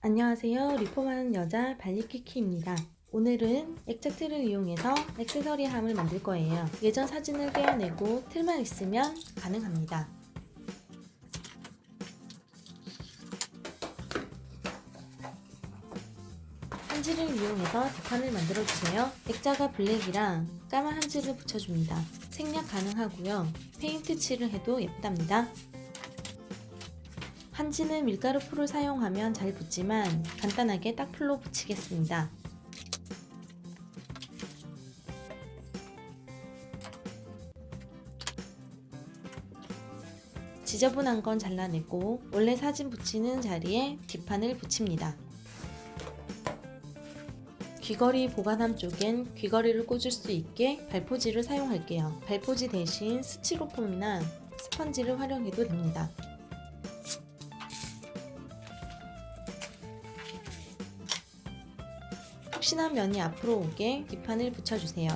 안녕하세요. 리폼하는 여자 발리키키입니다. 오늘은 액자틀을 이용해서 액세서리 함을 만들 거예요. 예전 사진을 떼어내고 틀만 있으면 가능합니다. 한지를 이용해서 대판을 만들어 주세요. 액자가 블랙이랑 까만 한지를 붙여줍니다. 생략 가능하고요. 페인트 칠을 해도 예쁘답니다. 한지는 밀가루 풀을 사용하면 잘 붙지만 간단하게 딱풀로 붙이겠습니다. 지저분한 건 잘라내고 원래 사진 붙이는 자리에 뒷판을 붙입니다. 귀걸이 보관함 쪽엔 귀걸이를 꽂을 수 있게 발포지를 사용할게요. 발포지 대신 스티로폼이나 스펀지를 활용해도 됩니다. 푹신한 면이 앞으로 오게 뒷판을 붙여주세요.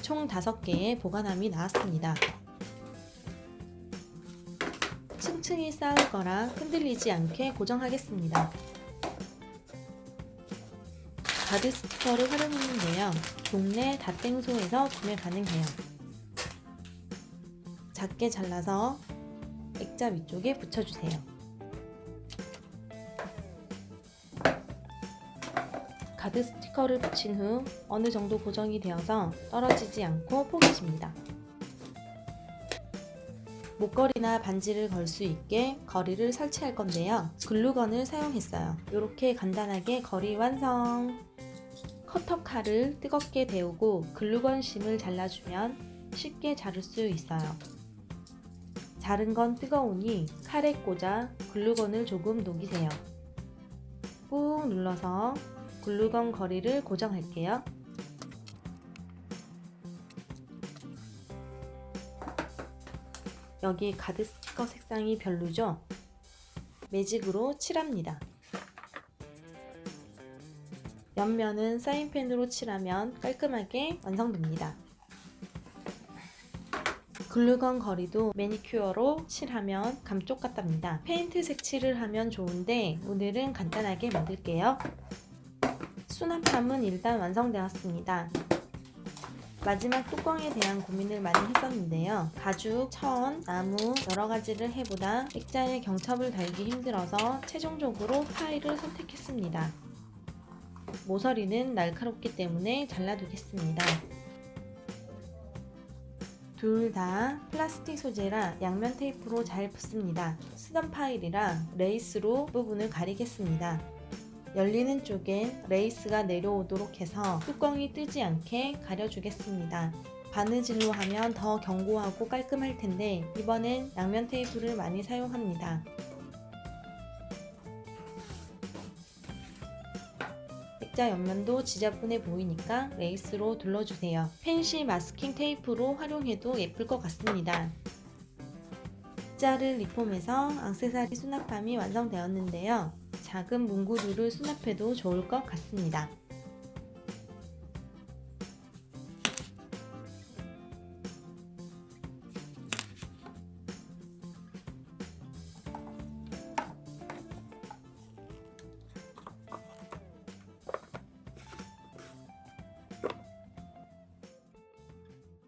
총 5개의 보관함이 나왔습니다. 층층이 쌓을 거라 흔들리지 않게 고정하겠습니다. 가드 스티커를 활용했는데요. 동네 닷땡소에서 구매 가능해요. 작게 잘라서 액자 위쪽에 붙여주세요. 가드 스티커를 붙인 후 어느 정도 고정이 되어서 떨어지지 않고 포개집니다. 목걸이나 반지를 걸 수 있게 거리를 설치할 건데요. 글루건을 사용했어요. 이렇게 간단하게 거리 완성! 커터 칼을 뜨겁게 데우고 글루건 심을 잘라주면 쉽게 자를 수 있어요. 자른 건 뜨거우니 칼에 꽂아 글루건을 조금 녹이세요. 꾹 눌러서 글루건 거리를 고정할게요. 여기 가드 스티커 색상이 별로죠? 매직으로 칠합니다. 옆면은 사인펜으로 칠하면 깔끔하게 완성됩니다. 글루건 거리도 매니큐어로 칠하면 감쪽 같답니다. 페인트 색칠을 하면 좋은데 오늘은 간단하게 만들게요. 수납함은 일단 완성되었습니다. 마지막 뚜껑에 대한 고민을 많이 했었는데요. 가죽, 천, 나무 여러 가지를 해보다 액자에 경첩을 달기 힘들어서 최종적으로 파일을 선택했습니다. 모서리는 날카롭기 때문에 잘라두겠습니다. 둘 다 플라스틱 소재라 양면 테이프로 잘 붙습니다. 쓰던 파일이라 레이스로 부분을 가리겠습니다. 열리는 쪽엔 레이스가 내려오도록 해서 뚜껑이 뜨지 않게 가려주겠습니다. 바느질로 하면 더 견고하고 깔끔할 텐데 이번엔 양면 테이프를 많이 사용합니다. 액자 옆면도 지저분해 보이니까 레이스로 둘러주세요. 펜시 마스킹 테이프로 활용해도 예쁠 것 같습니다. 액자를 리폼해서 악세사리 수납함이 완성되었는데요. 작은 문구류를 수납해도 좋을 것 같습니다.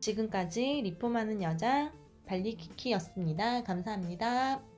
지금까지 리폼하는 여자 발리키키였습니다. 감사합니다.